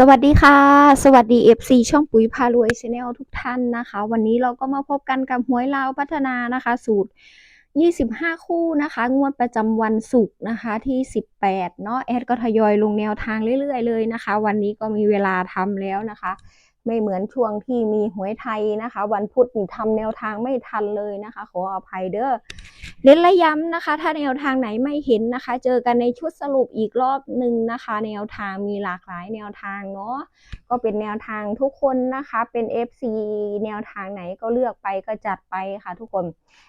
สวัสดีค่ะ สวัสดี FC ช่องปุ๋ยพารวยชาแนลทุกท่านนะคะ วันนี้เราก็มาพบกันกับหวยลาวพัฒนานะคะ สูตร 25 คู่นะคะ งวดประจำวันศุกร์นะคะที่ 18 เนาะแอดก็ทยอยลงแนวทางเรื่อยๆเลยนะคะ วันนี้ก็มีเวลาทำแล้วนะคะ ไม่เหมือนช่วงที่มีหวยไทยนะคะ วันพุธนี่ทำแนวทางไม่ทันเลยนะคะ ขออภัยเด้อ เน้นและย้ำนะคะ ถ้าแนวทางไหนไม่เห็นนะคะ เจอกันในชุดสรุปอีกรอบหนึ่งนะคะ แนวทางมีหลากหลายแนวทางเนาะก็เป็นแนวทางทุกคนนะคะ เป็น FC แนวทางไหนก็เลือกไปก็จัดไปค่ะทุกคน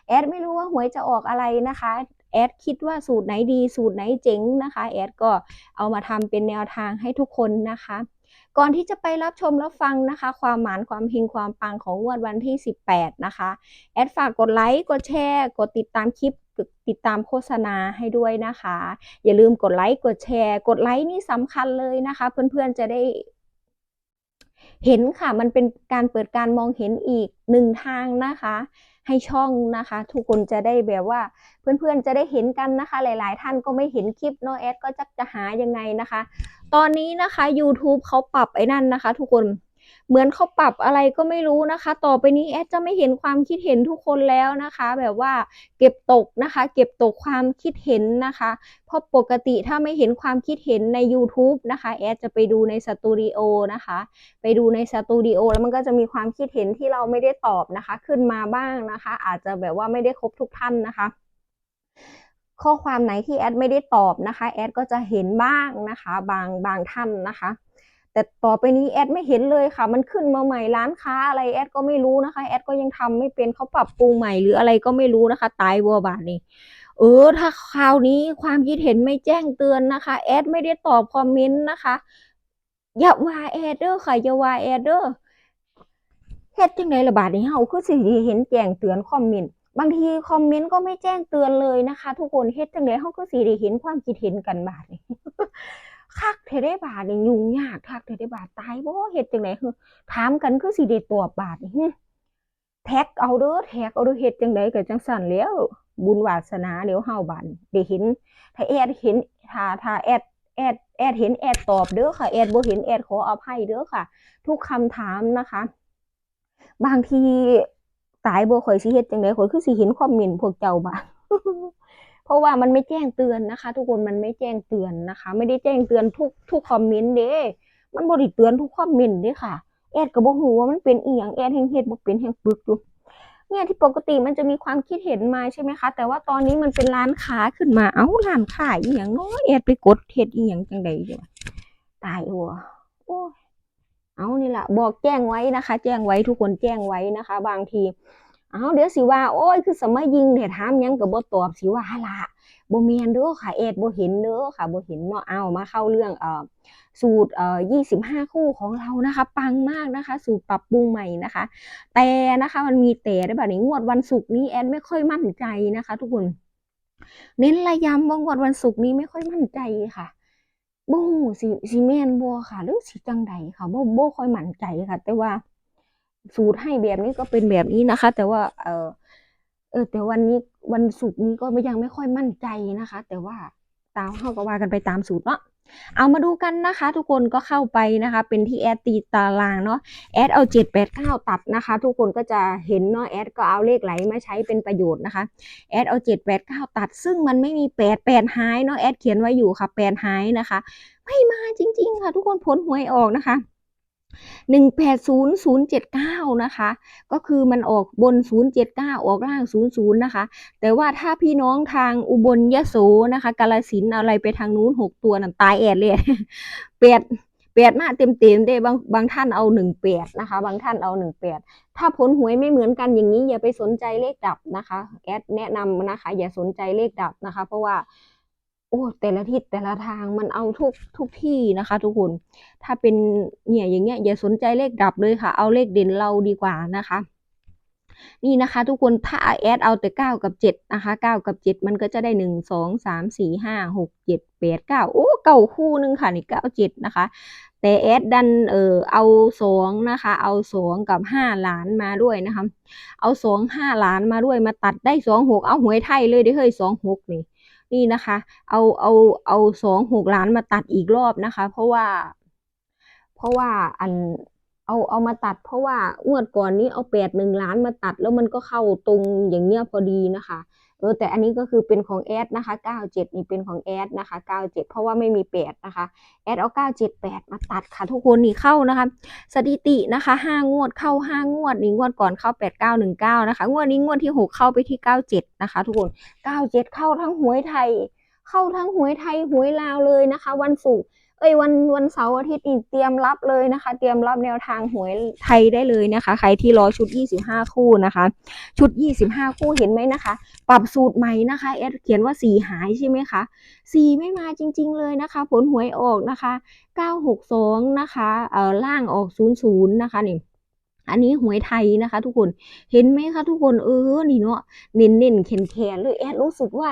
แอดไม่รู้ว่าหวยจะออกอะไรนะคะแอดคิดว่าสูตรไหนดีสูตรไหนเจ๋งนะคะแอดก็เอามาทำเป็นแนวทางให้ทุกคนนะคะ ก่อนที่จะไปรับชมรับฟังนะคะ ความหมานความเฮงความปังของงวดวันที่ 18 นะคะ แอดฝากกดไลค์กดแชร์ กดติดตามคลิปติดตามโฆษณาให้ด้วยนะคะ อย่าลืมกดไลค์กดแชร์ กดไลค์นี่สำคัญเลยนะคะ เพื่อนๆจะได้เห็นค่ะ มันเป็นการเปิดการมองเห็นอีกหนึ่งทางนะคะ ให้ช่องนะคะ ทุกคนจะได้แบบว่าเพื่อนๆจะได้เห็นกันนะคะ หลาย ๆ ท่านก็ไม่เห็นคลิปโนแอดก็จะจะหายังไงนะคะ ตอนนี้นะคะ YouTube เขาปรับไอ้นั่นนะคะ ทุกคน เหมือนเขาปรับอะไรก็ไม่รู้นะคะ ต่อไปนี้แอดจะไม่เห็นความคิดเห็นทุกคนแล้วนะคะ แบบว่าเก็บตกนะคะ เก็บตกความคิดเห็นนะคะ เพราะปกติถ้าไม่เห็นความคิดเห็นใน YouTube นะคะแอดจะไปดูในสตูดิโอนะคะ ไปดูในสตูดิโอแล้วมันก็จะมีความคิดเห็นที่เราไม่ได้ตอบนะคะ ขึ้นมาบ้างนะคะ อาจจะแบบว่าไม่ได้ครบทุกท่านนะคะข้อความไหนที่แอดไม่ได้ตอบนะคะ แอดก็จะเห็นบ้างนะคะ บางบางท่านนะคะ แต่ต่อไปนี้แอดไม่เห็นเลยค่ะ มันขึ้นมาใหม่ร้านค้าอะไรแอดก็ไม่รู้นะคะ แอดก็ยังทำไม่เป็นเขาปรับปรุงใหม่หรืออะไรก็ไม่รู้นะคะ ตายบัวบาทนี่เออ ถ้าคราวนี้ความคิดเห็นไม่แจ้งเตือนนะคะ แอดไม่ได้ตอบคอมเมนต์นะคะ อย่าว่าแอดเด้อค่ะ อย่าว่าแอดเด้อเฮ็ดจังไดล่ะบาดนี้เฮาคือสิเห็นแจ้งเตือนคอมเมนต์บางทีคอมเมนต์ก็ไม่แจ้งเตือนเลยนะคะ ทุกคนเฮ็ดจังไดเฮาก็สิได้เห็นความคิดเห็นกันบาดนี้ คักเทได้บาทนี่ยุ่งยากคักเทได้บาทตายบ่เฮ็ดจังได๋ฮึถามกันคือสิได้ตอบบาทนี่แท็กเอาเด้อแท็กเอาเด้อเฮ็ดจังไดก็จังซั่นแล้ว บุญวาสนาเดี๋ยวเฮาบัดได้เห็น ถ้าแอดเห็นถ้าถ้าแอดแอดแอดเห็นแอดตอบเด้อค่ะแอดบ่เห็นแอดขออภัยเด้อค่ะ ทุกคำถามนะคะ บางทีตายบ่ค่อยสิเฮ็ดจังได๋ข่อยคือสิเห็นคอมเมนต์พวกเจ้าบาด เพราะว่ามันไม่แจ้งเตือนนะคะ ทุกคนมันไม่แจ้งเตือนนะคะ ไม่ได้แจ้งเตือนทุกทุกคอมเมนต์เด้มันบ่ได้เตือนทุกคอมเมนต์เด้ค่ะ แอดก็บ่ฮู้ว่ามันเป็นอีหยังแอดแฮงเฮ็ดบ่เป็นแฮงปึกอยู่เนี่ยที่ปกติมันจะมีความคิดเห็นมาใช่ไหมคะ แต่ว่าตอนนี้มันเป็นร้านค้าขึ้นมาเอ้าร้านค้าอีหยังเนาะแอดไปกดเฮ็ดอีหยังจังได๋เด้อตายอัวโอ้เอานี่ละบอกแจ้งไว้นะคะ แจ้งไว้ทุกคนแจ้งไว้นะคะ บางที เอาเดี๋ยวสิว่า โอ้ยคือสมัยยิงเนี่ยถามยังก็บ่ตอบสิว่าล่ะบ่แม่นเด้อค่ะแอดบ่เห็นเด้อค่ะบ่เห็นเนาะเอามาเข้าเรื่องเอ่อสูตรเอ่อ25คู่ของเรานะคะ ปังมากนะคะ สูตรปรับปรุงใหม่นะคะ แต่นะคะมันมีแต่ได้แบบนี้งวดวันศุกร์นี้แอดไม่ค่อยมั่นใจนะคะ ทุกคนเน้นระยำว่างวดวันศุกร์นี้ไม่ค่อยมั่นใจค่ะบ่สิสิแม่นบ่ค่ะหรือสิจังใดค่ะบ่บ่ค่อยมั่นใจค่ะ แต่ว่า สูตรให้แบบนี้ก็เป็นแบบนี้นะคะ แต่ว่า เออเออ แต่วันนี้วันศุกร์นี้ก็ยังไม่ค่อยมั่นใจนะคะ แต่ว่าตามเข้าก็ว่ากันไปตามสูตรเนาะเอามาดูกันนะคะ ทุกคนก็เข้าไปนะคะ เป็นที่แอดตีตารางเนาะแอดเอาเจ็ดแปดเก้าตัดนะคะ ทุกคนก็จะเห็นเนาะแอดก็เอาเลขไหลมาใช้เป็นประโยชน์นะคะแอดเอาเจ็ดแปดเก้าตัด ซึ่งมันไม่มีแปดแปดหายเนาะแอดเขียนไว้อยู่ค่ะแปดหายนะคะ ไม่มาจริง ๆ ค่ะ ทุกคนผลหวยออกนะคะ หนึ่งแปดศูนย์ศูนย์เจ็ดเก้านะคะ ก็คือมันออกบนศูนย์เจ็ดเก้าออกล่างศูนย์ศูนย์นะคะ แต่ว่าถ้าพี่น้องทางอุบลยโสนะคะกาลสินอะไรไปทางนู้นหกตัวนั่นตายแอดเลยแปดแปดมาเต็มเต็มๆเด้บางบางท่านเอาหนึ่งแปดนะคะ บางท่านเอาหนึ่งแปดถ้าผลหวยไม่เหมือนกันอย่างนี้อย่าไปสนใจเลขดับนะคะ แอดแนะนำนะคะ อย่าสนใจเลขดับนะคะ เพราะว่า โอ้แต่ละทิศแต่ละทางมันเอาทุกทุกที่นะคะ ทุกคน ถ้าเป็นเนี่ยอย่างเงี้ยอย่าสนใจเลขดับเลยค่ะ เอาเลขเด่นเราดีกว่านะคะ นี่นะคะทุกคนถ้าแอดเอาแต่เก้ากับเจ็ดนะคะเก้ากับเจ็ดมันก็จะได้หนึ่งสองสามสี่ห้าหกเจ็ดแปดเก้าโอ้เก้าคู่หนึ่งค่ะนี่เก้าเจ็ดนะคะ แต่แอดดันเออเอาสองนะคะ เอาสองกับห้าหลานมาด้วยนะคะ เอาสองห้าหลานมาด้วยมาตัดได้สองหกเอาหวยไทยเลยได้เฮ้ยสองหกนี่ นี่นะคะ เอาเอาเอาสองหกล้านมาตัดอีกรอบนะคะ เพราะว่า เพราะว่าอันเอาเอามาตัด เพราะว่างวดก่อนนี้เอาแปดหนึ่งล้านมาตัด แล้วมันก็เข้าตรงอย่างเงี้ยพอดีนะคะ เออแต่อันนี้ก็คือเป็นของแอดนะคะ 97 นี่เป็นของแอดนะคะ 97 เพราะว่าไม่มี 8 นะคะแอดเอา 978 มาตัดค่ะ ทุกคนนี่เข้านะคะ สถิตินะคะ 5 งวดเข้า 5 งวดนี่งวดก่อนเข้า 8919 นะคะ งวดนี้งวดที่ 6 เข้าไปที่ 97 นะคะ ทุกคน 97 เข้าทั้งหวยไทย เข้าทั้งหวยไทยหวยลาวเลยนะคะ วันศุกร์เอ้ยวันวันเสาร์อาทิตย์นี่เตรียมรับเลยนะคะ เตรียมรับแนวทางหวยไทยได้เลยนะคะ ใครที่รอชุด 25 คู่นะคะ ชุด 25 คู่เห็นไหมนะคะ ปรับสูตรใหม่นะคะเอสเขียนว่าสีหายใช่ไหมคะสีไม่มาจริง ๆเลยนะคะ ผลหวยออกนะคะ 962 นะคะเอ่อล่างออก 00 นะคะนี่อันนี้หวยไทยนะคะ ทุกคนเห็นไหมคะทุกคนเออนี่เนาะเน้นเน้นแขนแขนเลยแอดรู้สึกว่า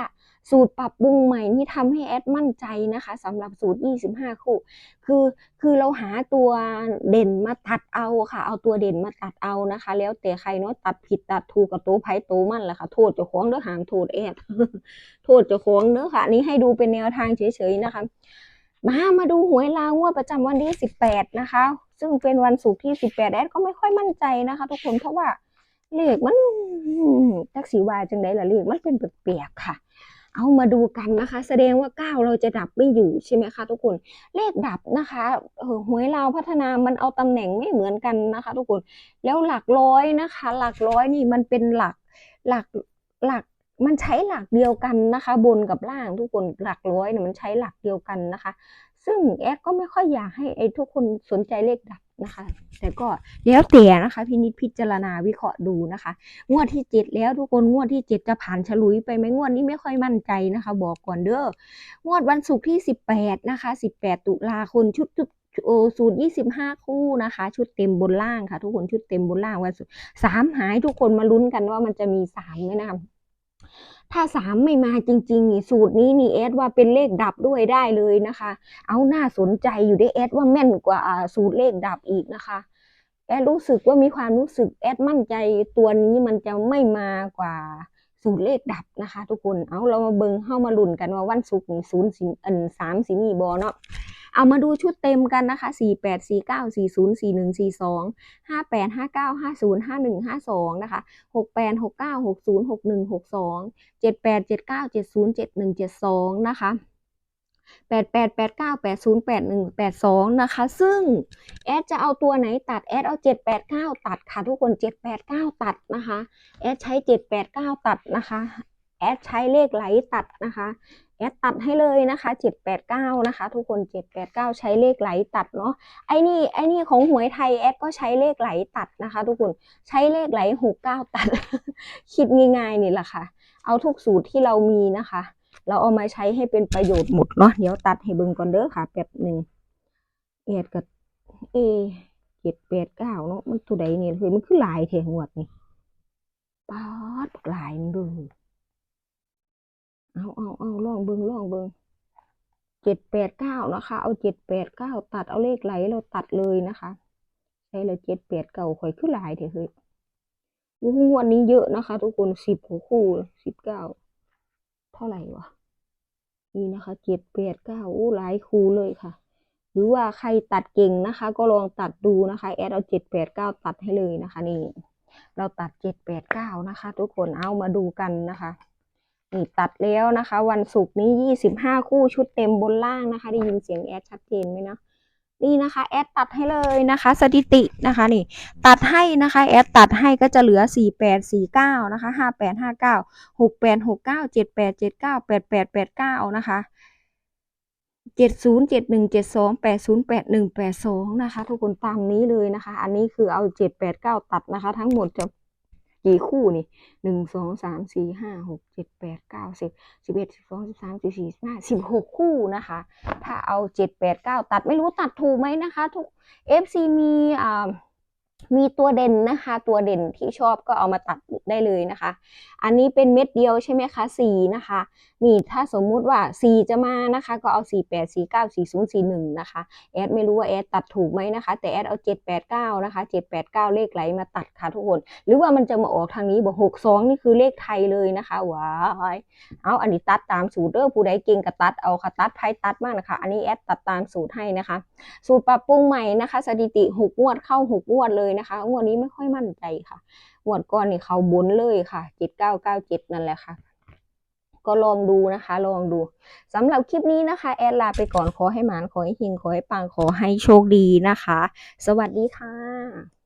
สูตรปรับปรุงใหม่นี่ทำให้แอดมั่นใจนะคะสำหรับสูตร 25 คู่ คือคือเราหาตัวเด่นมาตัดเอาค่ะ เอาตัวเด่นมาตัดเอานะคะ แล้วแต่ใครเนาะตัดผิดตัดถูกกับตัวไผ่ตัวมันแหละค่ะโทษเจ้าของเด้อหามโทษแอดโทษเจ้าของเด้อค่ะนนี้ให้ดูเป็นแนวทางเฉยๆนะคะ มามาดูหวยลาวงวดประจำวันที่ 18 นะคะ ซึ่งเป็นวันศุกร์ที่ 18 แอดก็ไม่ค่อยมั่นใจนะคะ ทุกคนเพราะว่าเลขมันจักสีวาจังไดล่ะเลขมันเป็นแปลกๆค่ะ เอามาดูกันนะคะ แสดงว่า 9 เราจะดับไม่อยู่ใช่ไหมคะทุกคน เลขดับนะคะเออหวยลาพัฒนามันเอาตำแหน่งไม่เหมือนกันนะคะ ทุกคน แล้วหลักร้อยนะคะ หลักร้อยนี่มันเป็นหลักหลักหลักมันใช้หลักเดียวกันนะคะ บนกับล่างทุกคนหลักร้อยเนี่ยมันใช้หลักเดียวกันนะคะ ซึ่งแอดก็ไม่ค่อยอยากให้ไอ้ทุกคนสนใจเลขดับ นะคะ แต่ก็แล้วแต่นะคะพินิจพิจารณาวิเคราะห์ดูนะคะ งวดที่เจ็ดแล้วทุกคนงวดที่เจ็ดจะผ่านฉลุยไปไหมงวดนี้ไม่ค่อยมั่นใจนะคะ บอกก่อนเด้องวดวันศุกร์ที่สิบแปดนะคะสิบแปดตุลาคมชุดชุดโอสูตรยี่สิบห้าคู่นะคะ ชุดเต็มบนล่างค่ะ ทุกคนชุดเต็มบนล่างวันศุกร์สามหายทุกคนมาลุ้นกันว่ามันจะมีสามไหมนะคะ ถ้าสามไม่มาจริงๆนี่สูตรนี้นี่เอสว่าเป็นเลขดับด้วยได้เลยนะคะ เอาน่าสนใจอยู่ได้เอสว่าแม่นกว่าสูตรเลขดับอีกนะคะ แอดรู้สึกว่ามีความรู้สึกแอดมั่นใจตัวนี้มันจะไม่มากว่าสูตรเลขดับนะคะ ทุกคน เอาเรามาเบิงเข้ามาลุ้นกันว่าวันศุกร์นี่ศูนย์สิอันสามสีมีบอเนาะ เอามาดูชุดเต็มกันนะคะสี่แปดสี่เก้าสี่ศูนย์สี่หนึ่งสี่สองห้าแปดห้าเก้าห้าศูนย์ห้าหนึ่งห้าสองนะคะหกแปดหกเก้าหกศูนย์หกหนึ่งหกสองเจ็ดแปดเจ็ดเก้าเจ็ดศูนย์เจ็ดหนึ่งเจ็ดสองนะคะแปดแปดแปดเก้าแปดศูนย์แปดหนึ่งแปดสองนะคะ ซึ่งแอดจะเอาตัวไหนตัดแอดเอาเจ็ดแปดเก้าตัดค่ะทุกคนเจ็ดแปดเก้าตัดนะคะแอดใช้เจ็ดแปดเก้าตัดนะคะแอดใช้เลขไหลตัดนะคะ แอดตัดให้เลยนะคะเจ็ดแปดเก้านะคะ ทุกคนเจ็ดแปดเก้าใช้เลขไหลตัดเนาะไอ้นี่ไอ้นี่ของหวยไทยแอดก็ใช้เลขไหลตัดนะคะ ทุกคนใช้เลขไหลหกเก้าตัด คิดง่ายๆนี่แหละค่ะ เอาทุกสูตรที่เรามีนะคะ เราเอามาใช้ให้เป็นประโยชน์หมดเนาะเดี๋ยวตัดให้เบิ่งก่อนเด้อค่ะแป๊บหนึ่งเอ็ดกับเอเจ็ดแปดเก้าเนาะมันตัวใดเนี่ยเฮ้ยมันคือหลายเทงวดนี่ป๊าดหลายนึงเดู เอาเอาเอาลองเบิ่งลองเบิ่งเจ็ดแปดเก้านะคะ เอาเจ็ดแปดเก้าตัดเอาเลขไหลเราตัดเลยนะคะใช้เลยเจ็ดแปดเก้าข่อยคือหลายเถอะเฮ้ยงวดนี้เยอะนะคะ ทุกคนสิบหัวคู่สิบเก้าเท่าไหร่วะนี่นะคะเจ็ดแปดเก้าอู้หลายคู่เลยค่ะ หรือว่าใครตัดเก่งนะคะ ก็ลองตัดดูนะคะแอดเอาเจ็ดแปดเก้าตัดให้เลยนะคะ นี่ เราตัดเจ็ดแปดเก้านะคะ ทุกคนเอามาดูกันนะคะ ตัดแล้วนะคะ วันศุกร์นี้ยี่สิบห้าคู่ชุดเต็มบนล่างนะคะ ได้ยินเสียงแอดชัดเจนไหมนะนี่นะคะ แอดตัดให้เลยนะคะ สถิตินะคะนี่ ตัดให้นะคะ แอดตัดให้ก็จะเหลือสี่แปดสี่เก้านะคะห้าแปดห้าเก้าหกแปดหกเก้าเจ็ดแปดเจ็ดเก้าแปดแปดแปดเก้านะคะเจ็ดศูนย์เจ็ดหนึ่งเจ็ดสองแปดศูนย์แปดหนึ่งแปดสองนะคะ ทุกคนตามนี้เลยนะคะ อันนี้คือเอาเจ็ดแปดเก้าตัดนะคะ ทั้งหมดจะ กี่คู่นี่หนึ่งสองสามสี่ห้าหกเจ็ดแปดเก้าสิบสิบเอ็ดสิบสองสิบสามสิบสี่สิบห้าสิบหกคู่นะคะ ถ้าเอาเจ็ดแปดเก้าตัดไม่รู้ตัดถูกไหมนะคะ ทุก FC มีอ่า มีตัวเด่นนะคะ ตัวเด่นที่ชอบก็เอามาตัดได้เลยนะคะ อันนี้เป็นเม็ดเดียวใช่ไหมคะสีนะคะ นี่ถ้าสมมุติว่าสีจะมานะคะ ก็เอา 4 8 4 9 4 0 4 1 นะคะ แอดไม่รู้ว่าแอดตัดถูกไหมนะคะ แต่แอดเอา 789 นะคะ 789 เลขไหลมาตัดค่ะทุกคน หรือว่ามันจะมาออกทางนี้บอก62 นี่คือเลขไทยเลยนะคะว้ายเอาอันนี้ตัดตามสูตรเด้อผู้ใดเก่งก็ตัดเอาค่ะตัดไพ่ตัดมากนะคะ อันนี้แอดตัดตามสูตรให้นะคะ สูตรปรับปรุงใหม่นะคะ สถิติหกงวดเข้าหกงวดเลยนะคะงวดนี้ไม่ค่อยมั่นใจค่ะงวดก่อนนี่เขาบนเลยค่ะเจ็ดเก้าเก้าเจ็ดนั่นแหละค่ะ ก็ลองดูนะคะ ลองดูสำหรับคลิปนี้นะคะ แอดลาไปก่อนขอให้หมานขอให้หิงขอให้ปังขอให้โชคดีนะคะ สวัสดีค่ะ